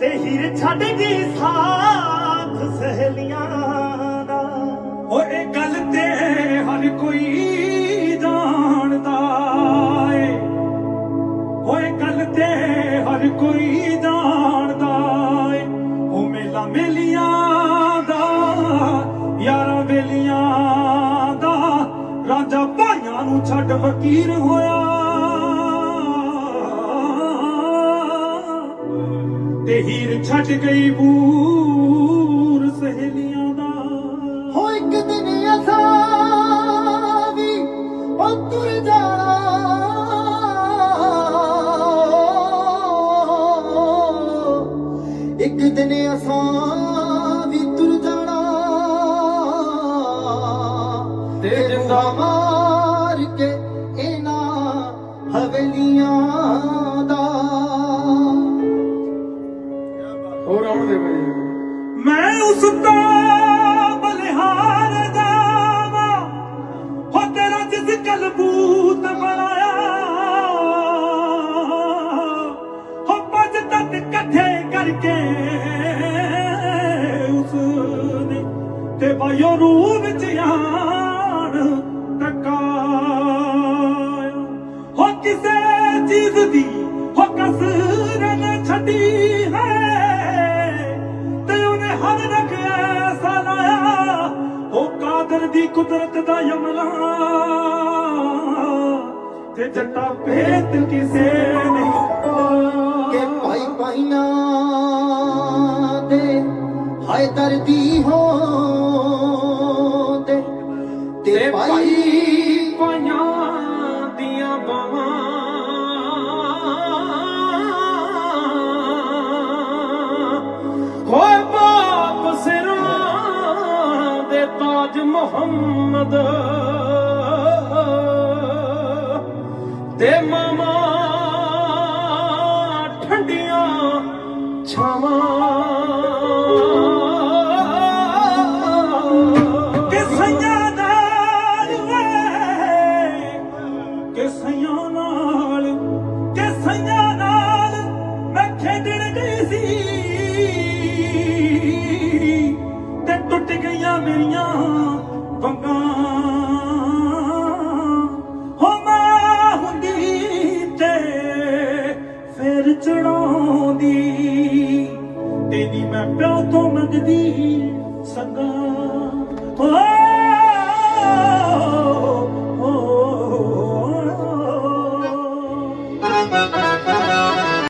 ਤੇ ਹੀਰ ਛੱਡ ਗਈ ਸਾਥ ਸਹੇਲੀਆਂ ਦਾ। ਓਏ ਗੱਲ ਤੇ ਹਰ ਕੋਈ ਜਾਣਦਾ ਏ। ਓਏ ਗੱਲ ਤੇ ਹਰ ਕੋਈ ਜਾਣਦਾ ਏ। ਉਹ ਮੇਲਾ ਮੇਲੀਆਂ ਦਾ, ਯਾਰਾਂ ਬੇਲੀਆਂ ਦਾ। ਰਾਜਾ ਭਾਈਆਂ ਨੂੰ ਛੱਡ ਫਕੀਰ ਹੋਇਆ। ਤੇ ਹੀਰ ਛੱਡ ਗਈ ਬੂਰ ਸਹੇਲੀਆਂ ਦਾ। ਹੋ ਇੱਕ ਦਿਨ ਅਸਾਂ ਵੀ ਉਹ ਤੁਰ ਜਾਣਾ। ਇੱਕ ਦਿਨ ਅਸਾਂ ਵੀ ਤੁਰ ਜਾਣਾ। ਤੇ ਜਿੰਦਾ ਮਾਰ ਕੇ ਇਹਨਾਂ ਹਵੇਲੀਆਂ ਮੈਂ ਉਸ ਦਾ ਬਲਿਹਾਰ ਜਾਵਾਂ ਹੋ ਤੇਰਾ ਜਿਸ ਕਲਬੂਤ ਬਣਾਇਆ। ਹੋ ਪੰਜ ਤੱਤ ਇਕੱਠੇ ਕਰਕੇ ਉਸ ਨੇ ਤੇ ਬਾਇਓ ਰੂਹ ਵਿੱਚ ਆਣ ਟਕਾਇਆ। ਹੋ ਕਿਸੇ ਚੀਜ਼ ਦੀ, ਹੋ ਕਸਰ ਨਾ ਛੱਡੀ। ਕਾਦਰ ਦੀ ਕੁਦਰਤ ਦਾ ਯਮਲਾ। ਤੇ ਜੱਟਾ ਭੇਤ ਕਿਸੇ ਨਹੀਂ ਕਿ ਭਾਈ ਭਾਈਆਂ ਦੇ ਹਾਏ ਦਰਦੀ ਹੋ ਤੇ ਭਾਈ ਭਾਈ ਪਾਈਆਂ ਦੀਆਂ ਬਾਵਾਂ ਤਾਜ ਮੁਹੰਮਦ। ਤੇ ਮਾਮਾ ਠੰਡੀਆਂ ਛਾਵਾਂ। ਕਿ ਦੀ ਮੈਂ ਪਿਓ ਤੋਂ ਮੰਗਦੀ ਸੰਗਾ।